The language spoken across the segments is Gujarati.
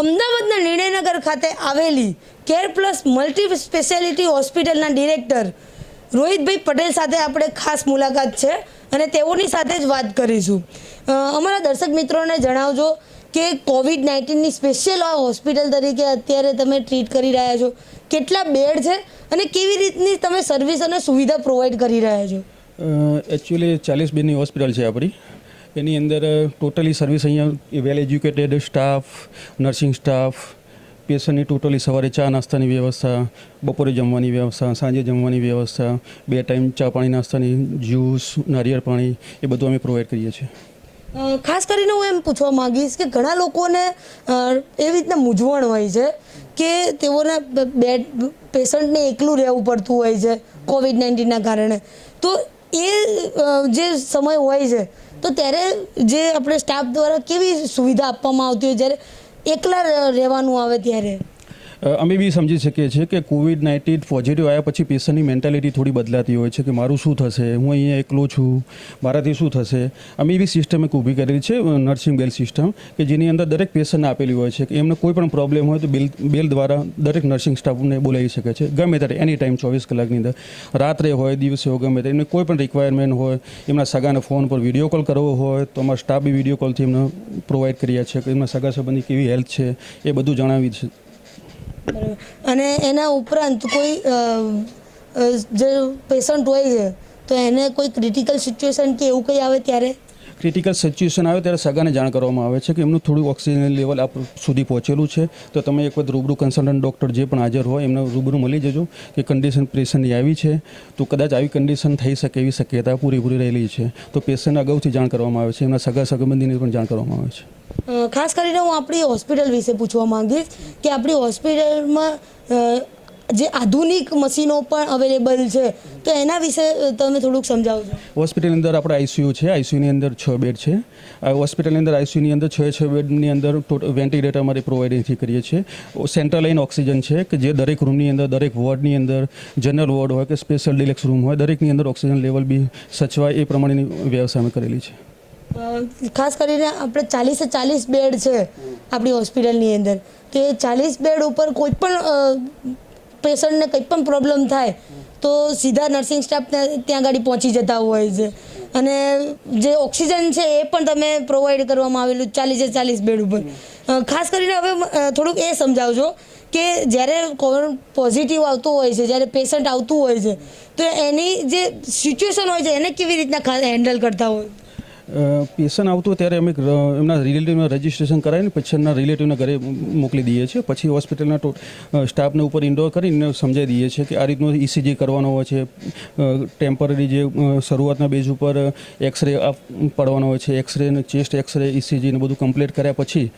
અમદાવાદના નિર્ણયનગર ખાતે આવેલી કેર પ્લસ મલ્ટી સ્પેશિયાલિટી હોસ્પિટલના ડિરેક્ટર રોહિતભાઈ પટેલ સાથે આપણે ખાસ મુલાકાત છે અને તેઓની સાથે જ વાત કરીશું. અમારા દર્શક મિત્રોને જણાવજો કે કોવિડ નાઇન્ટીનની સ્પેશિયલ હોસ્પિટલ તરીકે અત્યારે તમે ટ્રીટ કરી રહ્યા છો. કેટલા બેડ છે અને કેવી રીતની તમે સર્વિસ અને સુવિધા પ્રોવાઈડ કરી રહ્યા છો? એકચ્યુઅલી ચાલીસ બેડની હોસ્પિટલ છે આપણી. એની અંદર ટોટલી સર્વિસ અહીંયા well educated staff nursing staff પેશન્ટની totally સવારે ચા નાસ્તાની વ્યવસ્થા, બપોરે જમવાની વ્યવસ્થા, સાંજે જમવાની વ્યવસ્થા, બે ટાઈમ ચા પાણી નાસ્તાની જ્યુસ નારિયેળ પાણી એ બધું અમે પ્રોવાઈડ કરીએ છીએ. ખાસ કરીને હું એમ પૂછવા માંગીશ કે ઘણા લોકોને એવી રીતના મૂંઝવણ હોય છે કે તેઓને બેડ પેશન્ટને એકલું રહેવું પડતું હોય છે કોવિડ નાઇન્ટીનના કારણે. તો એ જે સમય હોય છે તો ત્યારે જે આપણે સ્ટાફ દ્વારા કેવી સુવિધા આપવામાં આવતી હોય, જ્યારે એકલા રહેવાનું આવે ત્યારે? અમે બી સમજી શકીએ છીએ કે કોવિડ નાઇન્ટીન પોઝિટિવ આવ્યા પછી પેશન્ટની મેન્ટાલિટી થોડી બદલાતી હોય છે કે મારું શું થશે? હું અહીંયા એકલો છું. મારાથી શું થશે? અમે એવી સિસ્ટમ એક ઊભી કરેલી છે નર્સિંગ બેલ સિસ્ટમ કે જેની અંદર દરેક પેશન્ટને આપેલી હોય છે કે એમને કોઈ પણ પ્રોબ્લેમ હોય તો બેલ બેલ દ્વારા દરેક નર્સિંગ સ્ટાફને બોલાવી શકે છે. ગમે ત્યારે એની ટાઈમ ચોવીસ કલાકની અંદર. રાત્રે હોય, દિવસે હોય, ગમે ત્યારે, એમને કોઈ પણ રિક્વાયરમેન્ટ હોય, એમના સગાને ફોન પર વીડિયો કોલ કરવો હોય, તો અમારા સ્ટાફ બી વીડિયો કોલથી એમને પ્રોવાઈડ કર્યા છે કે એમના સગા સંબંધી કેવી હેલ્થ છે, એ બધું જણાવી છે. અને એના ઉપરાંત કોઈ જે પેશન્ટ હોય છે, તો એને કોઈ ક્રિટિકલ સિચ્યુએશન કે એવું કંઈ આવે ત્યારે? ક્રિટિકલ સિચ્યુએશન આવે ત્યારે સગાને જાણ કરવામાં આવે છે કે એમનું થોડું ઓક્સિજન લેવલ આપ સુધી પહોંચેલું છે. તો તમે એક વખત રૂબરૂ કન્સલ્ટન્ટ ડૉક્ટર જે પણ હાજર હોય, એમને રૂબરૂ મળી જજો કે કન્ડિશન પેશન્ટની આવી છે. તો કદાચ આવી કન્ડિશન થઈ શકે એવી શક્યતા પૂરેપૂરી રહેલી છે. તો પેશન્ટને અગાઉથી જાણ કરવામાં આવે છે. એમના સગા સંબંધીને પણ જાણ કરવામાં આવે છે. ખાસ કરીને હું આપણી હોસ્પિટલ વિશે પૂછવા માંગીશ કે આપણી હોસ્પિટલમાં જે આધુનિક મશીનો પણ અવેલેબલ છે તો એના વિશે તમે થોડુંક સમજાવજો. હોસ્પિટલની અંદર આપણે આઈસીયુ છે આઈસીયુની અંદર છ બેડ છે. આ હોસ્પિટલની અંદર આઈસીયુની અંદર છ છ બેડની અંદર વેન્ટિલેટર અમારે પ્રોવાઈડ અહીંથી કરીએ છીએ. સેન્ટ્રલ લાઇન ઓક્સિજન છે કે જે દરેક રૂમની અંદર દરેક વોર્ડની અંદર જનરલ વોર્ડ હોય કે સ્પેશિયલ ડિલેક્સ રૂમ હોય દરેકની અંદર ઓક્સિજન લેવલ બી સચવાય એ પ્રમાણેની વ્યવસ્થા અમે કરેલી છે. ખાસ કરીને આપણે ચાલીસે ચાલીસ બેડ છે આપણી હોસ્પિટલની અંદર. તો એ ચાલીસ બેડ ઉપર કોઈ પણ પેશન્ટને કંઈ પણ પ્રોબ્લેમ થાય, તો સીધા નર્સિંગ સ્ટાફ ત્યાં આગળ પહોંચી જતા હોય છે. અને જે ઓક્સિજન છે એ પણ તમે પ્રોવાઈડ કરવામાં આવેલું ચાલીસે ચાલીસ બેડ ઉપર. ખાસ કરીને હવે થોડુંક એ સમજાવજો કે જ્યારે કોવિડ પોઝિટિવ આવતું હોય છે, જ્યારે પેશન્ટ આવતું હોય છે, તો એની જે સિચ્યુએશન હોય છે, એને કેવી રીતના હેન્ડલ કરતા હોય? પેશન્ટ આવતું ત્યારે અમે એમના રિલેટિવના રજિસ્ટ્રેશન કરાવીને પછી એમના રિલેટિવના ઘરે મોકલી દઈએ છીએ. પછી હોસ્પિટલના સ્ટાફને ઉપર ઇન્ડોર કરીને સમજાવી દઈએ છીએ કે આ રીતનું ઇસીજી કરવાનો હોય છે. ટેમ્પરરી જે શરૂઆતના બેઝ ઉપર એક્સરે પડવાનો હોય છે. એક્સરે ચેસ્ટ એક્સરે ઇસીજીને બધું કમ્પ્લીટ કર્યા પછી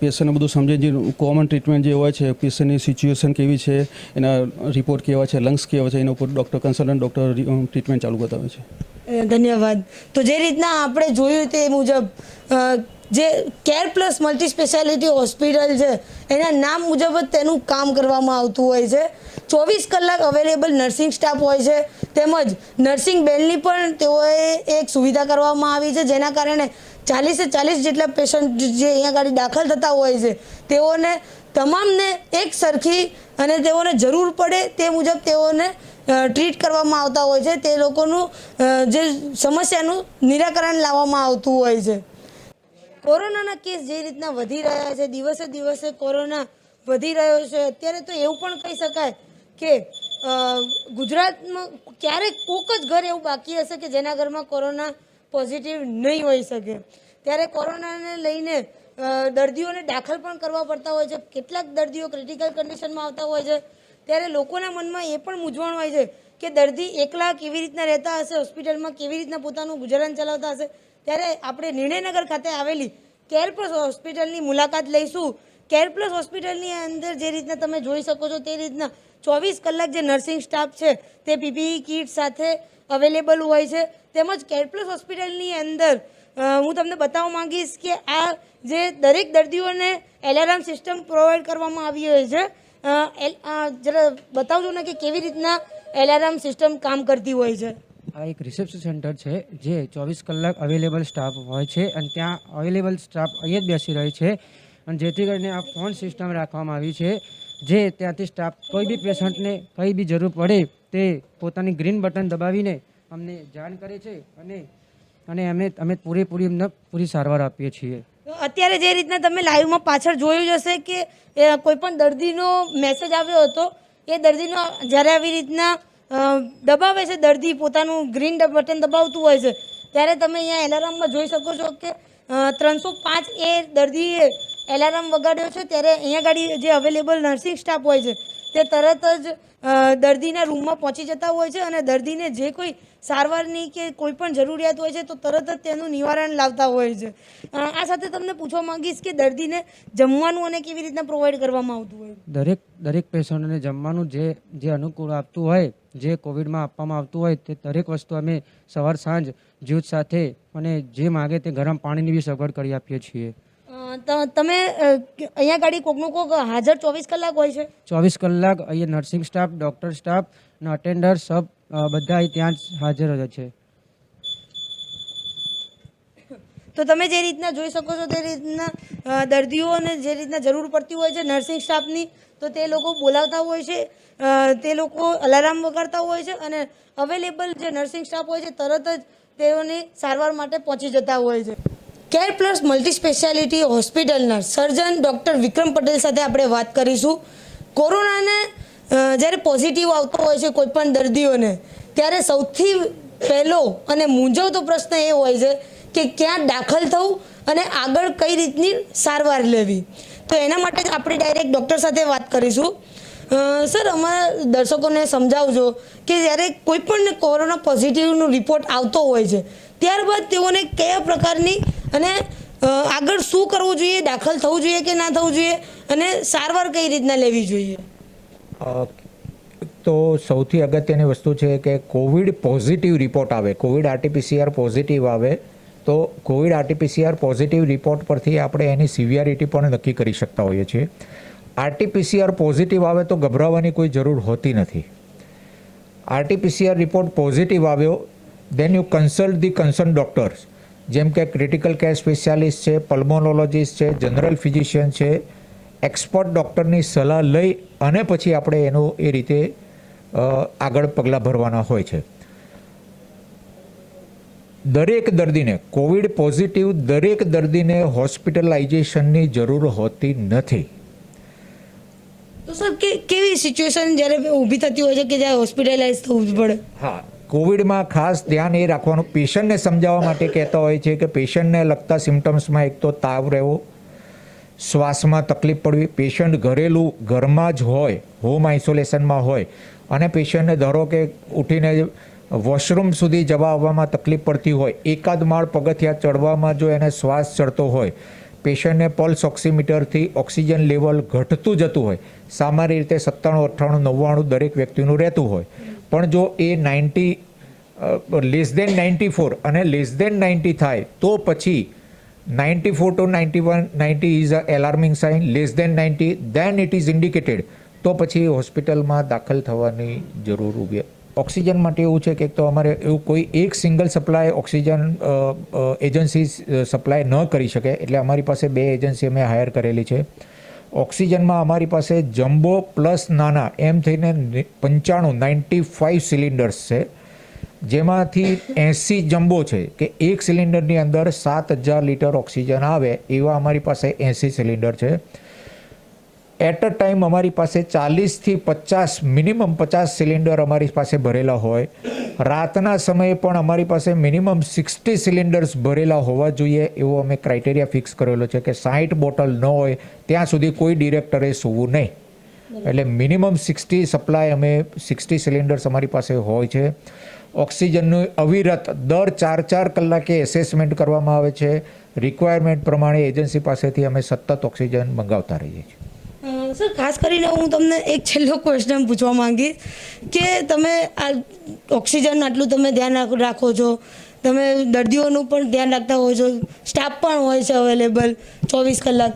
પેશન્ટને બધું સમજે જે કોમન ટ્રીટમેન્ટ જે હોય છે પેશન્ટની સિચ્યુએશન કેવી છે એના રિપોર્ટ કેવા છે લંગ્સ કેવા છે એના ઉપર ડૉક્ટર કન્સલ્ટન્ટ ડૉક્ટર ટ્રીટમેન્ટ ચાલુ બતાવે છે. અ, ધન્યવાદ. તો જે રીતના આપણે જોયું તે મુજબ જે care plus multi speciality hospital છે, એના નામ મુજબ જ તેનું કામ કરવામાં આવતું હોય છે. ચોવીસ કલાક અવેલેબલ નર્સિંગ સ્ટાફ હોય છે, તેમજ નર્સિંગ બેનની પણ તેઓએ એક સુવિધા કરવામાં આવી છે, જેના કારણે ચાલીસે ચાલીસ જેટલા પેશન્ટ જે અહીંયા આગળ દાખલ થતા હોય છે, તેઓને તમામને એક સરખી અને તેઓને જરૂર પડે તે મુજબ તેઓને ટ્રીટ કરવામાં આવતા હોય છે. તે લોકોનું જે સમસ્યાનું નિરાકરણ લાવવામાં આવતું હોય છે. કોરોનાના કેસ જે રીતના વધી રહ્યા છે, દિવસે દિવસે કોરોના વધી રહ્યો છે, અત્યારે તો એવું પણ કહી શકાય કે ગુજરાતમાં ક્યારેક કોક જ ઘર એવું બાકી હશે કે જેના ઘરમાં કોરોના પોઝિટિવ નહીં હોઈ શકે. ત્યારે કોરોનાને લઈને દર્દીઓને દાખલ પણ કરવા પડતા હોય છે. કેટલાક દર્દીઓ ક્રિટિકલ કન્ડિશનમાં આવતા હોય છે. ત્યારે લોકોના મનમાં એ પણ મૂંઝવણ હોય છે કે દર્દી એકલા કેવી રીતના રહેતા હશે, હોસ્પિટલમાં કેવી રીતના પોતાનું ગુજરાન ચલાવતા હશે? ત્યારે આપણે નિર્ણયનગર ખાતે આવેલી કેર પ્લસ હોસ્પિટલની મુલાકાત લઈશું. કેર પ્લસ હોસ્પિટલની અંદર જે રીતના તમે જોઈ શકો છો તે રીતના ચોવીસ કલાક જે નર્સિંગ સ્ટાફ છે તે પીપીઈ કીટ સાથે અવેલેબલ હોય છે. તેમજ કેર પ્લસ હોસ્પિટલની અંદર હું તમને બતાવવા માંગીશ કે આ જે દરેક દર્દીઓને એલાર્મ સિસ્ટમ પ્રોવાઈડ કરવામાં આવી હોય છે જરા બતાવજો ને કે કેવી રીતના એલાર્મ સિસ્ટમ કામ કરતી હોય છે. આ એક રિસેપ્શન સેન્ટર છે, જે ચોવીસ કલાક અવેલેબલ સ્ટાફ હોય છે અને ત્યાં અવેલેબલ સ્ટાફ અહીંયા જ બેસી રહે છે અને જેથી કરીને આ ફોન સિસ્ટમ રાખવામાં આવી છે, જે ત્યાંથી સ્ટાફ કોઈ બી પેશન્ટને કંઈ બી જરૂર પડે તે પોતાની ગ્રીન બટન દબાવીને અમને જાણ કરે છે અને અને અમે અમે પૂરેપૂરી એમને પૂરી સારવાર આપીએ છીએ. અત્યારે જે રીતના તમે લાઈવમાં પાછળ જોયું જ હશે કે કોઈપણ કોઈ પણ દર્દીનો મેસેજ આવ્યો હતો, એ દર્દીનો જ્યારે આવી રીતના દબાવે છે દર્દી, પોતાનું ગ્રીન બટન દબાવતું હોય છે, ત્યારે તમે અહીંયા એલાર્મમાં જોઈ શકો છો કે ત્રણસો પાંચ એ દર્દીએ એલાર્મ વગાડ્યો છે, ત્યારે અહીંયા ગાડી જે અવેલેબલ નર્સિંગ સ્ટાફ હોય છે, તે તરત જ દર્દીના રૂમમાં પહોંચી જતા હોય છે અને દર્દીને જે કોઈ સારવારની કે કોઈ પણ જરૂરિયાત હોય છે તો તરત જ તેનું નિવારણ લાવતા હોય છે. આ સાથે તમને પૂછવા માંગીશ કે દર્દીને જમવાનું અને કેવી રીતના પ્રોવાઈડ કરવામાં આવતું હોય? દરેક દરેક પેશન્ટને જમવાનું જે જે અનુકૂળ આપતું હોય, જે કોવિડમાં આપવામાં આવતું હોય, તે દરેક વસ્તુ અમે સવાર સાંજ જૂથ સાથે અને જે માગે તે ગરમ પાણીની બી સગવડ કરી આપીએ છીએ. તમે અહીંયા ગાડી કોકનું કોક હાજર ચોવીસ કલાક હોય છે? ચોવીસ કલાક અહીંયા નર્સિંગ સ્ટાફ ડૉક્ટર સ્ટાફ અને અટેન્ડર સબ બધા ત્યાં જ હાજર જ છે. તો તમે જે રીતના જોઈ શકો છો તે રીતના દર્દીઓને જે રીતના જરૂર પડતી હોય છે નર્સિંગ સ્ટાફની તો તે લોકો બોલાવતા હોય છે તે લોકો અલાર્મ વગાડતા હોય છે અને અવેલેબલ જે નર્સિંગ સ્ટાફ હોય છે તરત જ તેઓની સારવાર માટે પહોંચી જતા હોય છે. કેર પ્લસ મલ્ટી સ્પેશિયાલિટી હોસ્પિટલના સર્જન ડૉક્ટર વિક્રમ પટેલ સાથે આપણે વાત કરીશું. કોરોનાને જ્યારે પોઝિટિવ આવતો હોય છે કોઈ પણ દર્દીઓને, ત્યારે સૌથી પહેલો અને મૂંઝવતો પ્રશ્ન એ હોય છે કે ક્યાં દાખલ થવું અને આગળ કઈ રીતની સારવાર લેવી. તો એના માટે આપણે ડાયરેક્ટ ડૉક્ટર સાથે વાત કરીશું. સર, અમારા દર્શકોને સમજાવજો કે જ્યારે કોઈ પણ કોરોના પોઝિટિવનો રિપોર્ટ આવતો હોય છે ત્યારબાદ તેઓને કયા પ્રકારની અને આગળ શું કરવું જોઈએ, દાખલ થવું જોઈએ કે ના થવું જોઈએ અને સારવાર કઈ રીતના લેવી જોઈએ? તો સૌથી અગત્યની વસ્તુ છે કે કોવિડ પોઝિટિવ રિપોર્ટ આવે, કોવિડ આરટીપીસીઆર પોઝિટિવ આવે, તો કોવિડ આરટીપીસીઆર પોઝિટિવ રિપોર્ટ પરથી આપણે એની સિવિયરિટી પણ નક્કી કરી શકતા હોઈએ છીએ. આરટીપીસીઆર પોઝિટિવ આવે તો ગભરાવાની કોઈ જરૂર હોતી નથી. આરટીપીસીઆર રિપોર્ટ પોઝિટિવ આવ્યો then you consult the concern doctors જેમ કે ક્રિટિકલ કેર સ્પેશિયાલિસ્ટ છે પલ્મોનોલોજીસ્ટ છે જનરલ ફિઝિશિયન છે એક્સપર્ટ ડૉક્ટરની સલાહ લઈ અને પછી આપણે એનું એ રીતે આગળ પગલાં ભરવાના હોય છે. દરેક દર્દીને કોવિડ પોઝિટિવ દરેક દર્દીને હોસ્પિટલાઇઝેશનની જરૂર હોતી નથી. તો સર કે કેવી સિચ્યુએશન જ્યારે ઊભી થતી હોય છે કે જ્યારે હોસ્પિટલાઇઝ થવું જ પડે? હા કોવિડમાં ખાસ ધ્યાન એ રાખવાનું. પેશન્ટને સમજાવવા માટે કહેતા હોય છે કે પેશન્ટને લગતા સિમ્ટમ્સમાં એક તો તાવ રહેવો, શ્વાસમાં તકલીફ પડવી, પેશન્ટ ઘરેલું ઘરમાં જ હોય, હોમ આઇસોલેશનમાં હોય, અને પેશન્ટને ધારો કે ઉઠીને વોશરૂમ સુધી જવા આવવામાં તકલીફ પડતી હોય, એકાદ માળ પગથિયા ચડવામાં જો એને શ્વાસ ચડતો હોય, પેશન્ટને પલ્સ ઓક્સિમીટરથી ઓક્સિજન લેવલ ઘટતું જતું હોય, સામાન્ય રીતે સત્તાણું, અઠ્ઠાણું, નવ્વાણું દરેક વ્યક્તિનું રહેતું હોય. પણ જો એ ninety less than ninety four અને લેસ દેન નાઇન્ટી થાય તો પછી ninety four to ninety one ninety is a alarming sign less than ninety then it is indicated તો પછી હોસ્પિટલમાં દાખલ થવાની જરૂર ઊભી ઓક્સિજન માટે એવું છે કે તો અમારે એવું કોઈ એક single supply oxygen agency supply ન કરી શકે, એટલે અમારી પાસે બે એજન્સી અમે હાયર કરેલી છે. ઓક્સિજનમાં અમારી પાસે જમ્બો પ્લસ નાના એમ થઈને પંચાણું નાઇન્ટી ફાઇવ સિલિન્ડર્સ છે. જેમાંથી એંસી જમ્બો છે કે એક સિલિન્ડરની અંદર સાત હજાર લીટર ઓક્સિજન આવે, એવા અમારી પાસે એંસી સિલિન્ડર છે. એટ અ ટાઈમ અમારી પાસે ચાલીસથી પચાસ, મિનિમમ પચાસ સિલિન્ડર અમારી પાસે ભરેલા હોય. રાતના સમયે પણ અમારી પાસે મિનિમમ સિક્સટી સિલિન્ડર્સ ભરેલા હોવા જોઈએ એવો અમે ક્રાઇટેરિયા ફિક્સ કરેલો છે કે સાઠ બોટલ ન હોય, ત્યાં સુધી કોઈ ડિરેક્ટરે સૂવું નહીં. એટલે મિનિમમ સિક્સટી સપ્લાય અમે સિક્સટી સિલિન્ડર્સ અમારી પાસે હોય છે. ઓક્સિજનનું અવિરત દર ચાર ચાર કલાકે એસેસમેન્ટ કરવામાં આવે છે. રિક્વાયરમેન્ટ પ્રમાણે એજન્સી પાસેથી અમે સતત ઓક્સિજન મંગાવતા રહીએ છીએ. સર ખાસ કરીને હું તમને એક છેલ્લો ક્વેશ્ચન પૂછવા માંગીશ કે તમે આ ઓક્સિજન આટલું તમે ધ્યાન રાખ- છો? તમે દર્દીઓનું પણ ધ્યાન રાખતા હોય છો? સ્ટાફ પણ હોય છે અવેલેબલ ચોવીસ કલાક.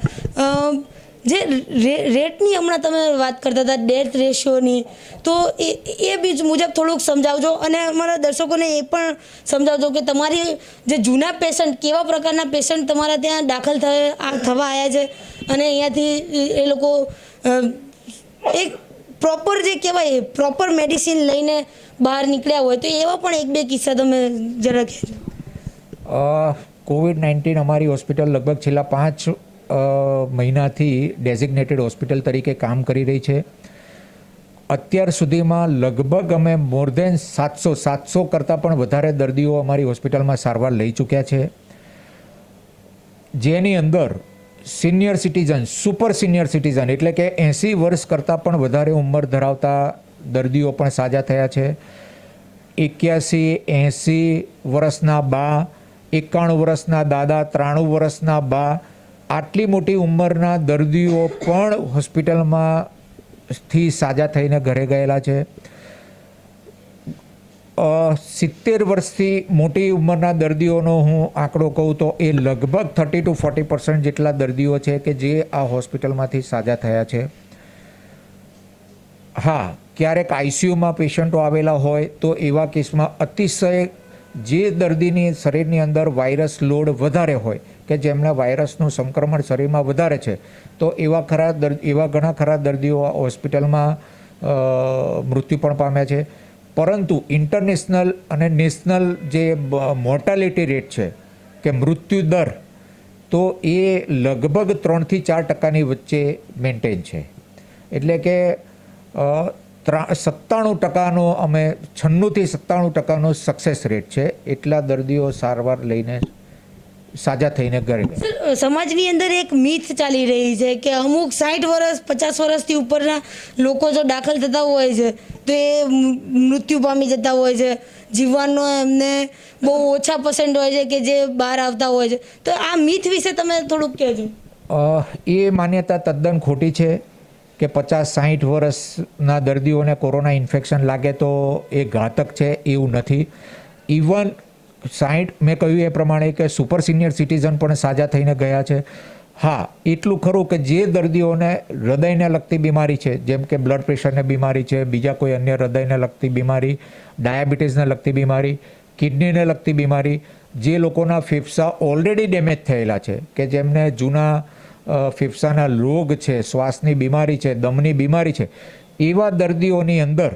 જે રેટની હમણાં તમે વાત કરતા હતા, ડેથ રેશિયોની, તો એ એ બીજ મુજબ થોડુંક સમજાવજો અને અમારા દર્શકોને એ પણ સમજાવજો કે તમારી જે જૂના પેશન્ટ કેવા પ્રકારના પેશન્ટ તમારા ત્યાં દાખલ થવા આવ્યા છે અને અહીંયાથી એ- લોકો એક પ્રોપર જે કહેવાય પ્રોપર મેડિસિન લઈને બહાર નીકળ્યા હોય, તો એવા પણ એક બે કિસ્સા તમે જરા કહેજો. કોવિડ નાઇન્ટીન અમારી હોસ્પિટલ લગભગ છેલ્લા પાંચ મહિનાથી ડેઝિગ્નેટેડ હોસ્પિટલ તરીકે કામ કરી રહી છે. અત્યાર સુધીમાં લગભગ અમે મોર દેન સાતસો સાતસો કરતાં પણ વધારે દર્દીઓ અમારી હોસ્પિટલમાં સારવાર લઈ ચૂક્યા છે. જેની અંદર senior citizen super senior citizen એટલે કે એંસી વર્ષ કરતાં પણ વધારે ઉંમર ધરાવતા દર્દીઓ પણ સાજા થયા છે. એક્યાસી, એંસી વર્ષના બા, એકાણું વર્ષના દાદા, ત્રાણું વર્ષના બા આટલી મોટી ઉંમરના દર્દીઓ પણ હોસ્પિટલમાં થી સાજા થઈને ઘરે ગયેલા છે. સિત્તેર વર્ષથી મોટી ઉંમરના દર્દીઓનો હું આંકડો કહું તો એ લગભગ થર્ટી ટુ ફોર્ટી પર્સન્ટ જેટલા દર્દીઓ છે કે જે આ હોસ્પિટલમાંથી સાજા થયા છે. હા, ક્યારેક આઈસીયુમાં પેશન્ટો આવેલા હોય તો એવા કેસમાં અતિશય જે દર્દીની શરીરની અંદર વાયરસ લોડ વધારે હોય કે જેમના વાયરસનું સંક્રમણ શરીરમાં વધારે છે, તો એવા ખરા એવા ઘણા ખરા દર્દીઓ હોસ્પિટલમાં મૃત્યુ પણ પામ્યા છે. પરંતુ ઇન્ટરનેશનલ અને નેશનલ જે મોર્ટાલિટી રેટ છે કે મૃત્યુ દર, તો એ લગભગ ત્રણથી ચાર ટકાની વચ્ચે મેન્ટેન છે. એટલે કે સત્તાણું ટકાનો અમે છન્નુંથી સત્તાણું ટકાનો સક્સેસ રેટ છે. એટલા દર્દીઓ સારવાર લઈને સાજા થઈને ઘરે સમાજની અંદર એક મીથ ચાલી રહી છે કે અમુક સાઠ વર્ષ પચાસ વર્ષથી ઉપરના લોકો જો દાખલ થતા હોય છે તો એ મૃત્યુ પામી જતા હોય છે. જીવવાનો એમને બહુ ઓછા પર્સન્ટ હોય છે કે જે બહાર આવતા હોય છે. તો આ મીથ વિશે તમે થોડુંક કહેજો. એ માન્યતા તદ્દન ખોટી છે. કે પચાસ સાહીઠ વર્ષના દર્દીઓને કોરોના ઇન્ફેક્શન લાગે તો એ ઘાતક છે એવું નથી. ઇવન સાહીઠ મેં કહ્યું એ પ્રમાણે કે સુપર સિનિયર સિટીઝન પણ સાજા થઈને ગયા છે. હા, એટલું ખરું કે જે દર્દીઓને હૃદયને લગતી બીમારી છે, જેમ કે બ્લડ પ્રેશરને બીમારી છે, બીજા કોઈ અન્ય હૃદયને લગતી બીમારી, ડાયાબિટીસને લગતી બીમારી, કિડનીને લગતી બીમારી, જે લોકોના ફેફસા ઓલરેડી ડેમેજ થયેલા છે, કે જેમને જૂના ફેફસાના રોગ છે, શ્વાસની બીમારી છે, દમની બીમારી છે, એવા દર્દીઓની અંદર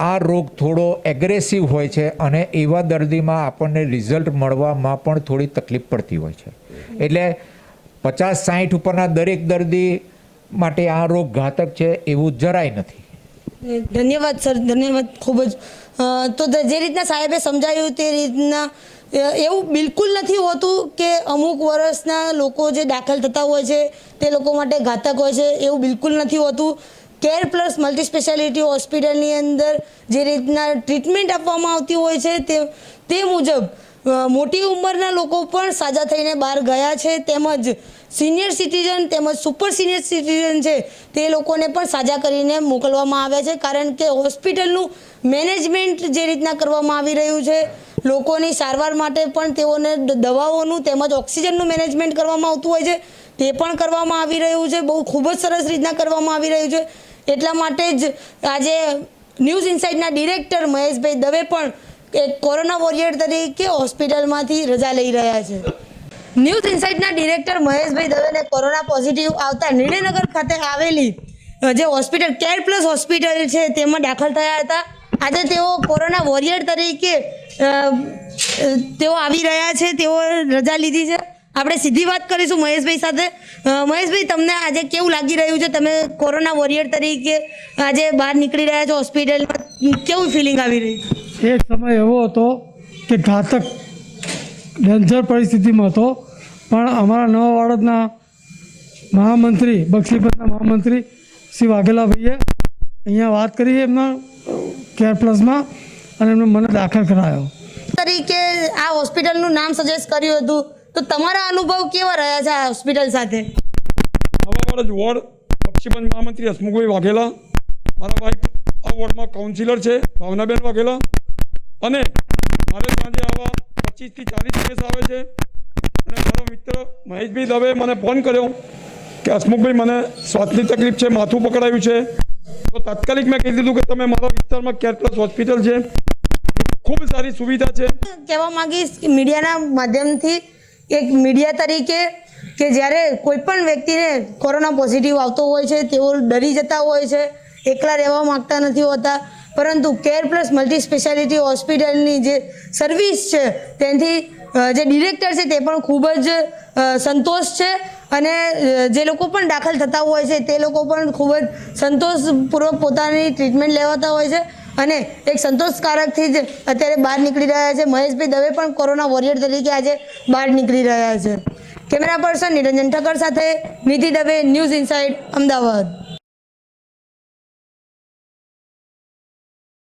આ રોગ થોડો એગ્રેસિવ હોય છે અને એવા દર્દીમાં આપણને રિઝલ્ટ મળવામાં પણ થોડી તકલીફ પડતી હોય છે. એટલે પચાસ સાહીઠ ઉપરના દરેક દર્દી માટે આ રોગ ઘાતક છે એવું જરાય નથી. ધન્યવાદ સર, ધન્યવાદ ખૂબ જ. તો જે રીતના સાહેબે સમજાવ્યું તે રીતના એવું બિલકુલ નથી હોતું કે અમુક વર્ષના લોકો જે દાખલ થતા હોય છે, તે લોકો માટે ઘાતક હોય છે, એવું બિલકુલ નથી હોતું. કેર પ્લસ મલ્ટી સ્પેશિયાલિટી હોસ્પિટલની અંદર જે રીતના ટ્રીટમેન્ટ આપવામાં આવતી હોય છે, તે તે મુજબ મોટી ઉંમરના લોકો પણ સાજા થઈને બહાર ગયા છે, તેમજ સિનિયર સિટીઝન તેમજ સુપર સિનિયર સિટીઝન છે, તે લોકોને પણ સાજા કરીને મોકલવામાં આવ્યા છે, કારણ કે હોસ્પિટલનું મેનેજમેન્ટ જે રીતના કરવામાં આવી રહ્યું છે લોકોની સારવાર માટે પણ તેઓને દવાઓનું તેમજ ઓક્સિજનનું મેનેજમેન્ટ કરવામાં આવતું હોય છે. તે પણ કરવામાં આવી રહ્યું છે. બહુ ખૂબ જ સરસ રીતના કરવામાં આવી રહ્યું છે. એટલા માટે જ આજે ન્યૂઝ ઇન્સાઇટના ડિરેક્ટર મહેશભાઈ દવે પણ એક કોરોના વોરિયર તરીકે હોસ્પિટલમાંથી રજા લઈ રહ્યા છે. ન્યૂઝ ઇન્સાઇટના ડિરેક્ટર મહેશભાઈ દવેને કોરોના પોઝિટિવ આવતા નિર્ણયનગર ખાતે આવેલી જે હોસ્પિટલ, કેર પ્લસ હોસ્પિટલ છે, તેમાં દાખલ થયા હતા. આજે તેઓ કોરોના વોરિયર તરીકે તેઓ આવી રહ્યા છે, તેઓ રજા લીધી છે. આપણે સીધી વાત કરીશું મહેશભાઈ સાથે. મહેશભાઈ, તમને આજે કેવું લાગી રહ્યું છે? તમે કોરોના વોરિયર તરીકે આજે બહાર નીકળી રહ્યા છો હોસ્પિટલમાં. કેવું ફિલિંગ આવી રહી એક સમય એવો હતો કે ઘાતક ડેન્જર પરિસ્થિતિમાં હતો. પણ અમારા નવા વાડદના મહામંત્રી, બક્ષીપતના મહામંત્રી શ્રી વાઘેલાભાઈએ અહીંયા વાત કરી એમના કેર પ્લસમાં અને એમને મને દાખલ કરાયો. તરીકે આ હોસ્પિટલનું નામ સજેસ્ટ કર્યું હતું. તો તમારા અનુભવ કેવા રહ્યા છે આ હોસ્પિટલ સાથે? અમારા જ વોર્ડ બક્ષીપંચ મહામંત્રી હસમુખભાઈ વાઘેલા મારા વાઈફ આ વોર્ડમાં કાઉન્સિલર છે ભાવનાબેન વાઘેલા. અને મારે સાંજે આવા પચીસથી ચાલીસ કેસ આવે છે. અને મારો મિત્ર મહેશભાઈ દવે મને ફોન કર્યો કે હસમુખભાઈ મને શ્વાસની તકલીફ છે માથું પકડાયું છે. તો તાત્કાલિક મેં કહી દીધું કે તમે મારા વિસ્તારમાં કેર પ્લસ હોસ્પિટલ છે. ખૂબ સારી સુવિધા છે. કહેવા માંગીશ કે મીડિયાના માધ્યમથી એક મીડિયા તરીકે કે જ્યારે કોઈ પણ વ્યક્તિને કોરોના પોઝિટિવ આવતો હોય છે, તેઓ ડરી જતા હોય છે, એકલા રહેવા માંગતા નથી હોતા, પરંતુ કેર પ્લસ મલ્ટી સ્પેશિયાલિટી હોસ્પિટલની જે સર્વિસ છે, તેનાથી જે ડિરેક્ટર છે, તે પણ ખૂબ જ સંતોષ છે. અને જે લોકો પણ દાખલ થતા હોય છે, તે લોકો પણ ખૂબ જ સંતોષપૂર્વક પોતાની ટ્રીટમેન્ટ લેવાતા હોય છે. અને એક સંતોષકારકથી જ અત્યારે બહાર નીકળી રહ્યા છે. મહેશભાઈ દવે પણ કોરોના વોરિયર તરીકે આજે બહાર નીકળી રહ્યા છે. કેમેરા પર્સન નિરંજન ઠક્કર સાથે નીતિ દવે ન્યૂઝ ઇનસાઇડ, અમદાવાદ.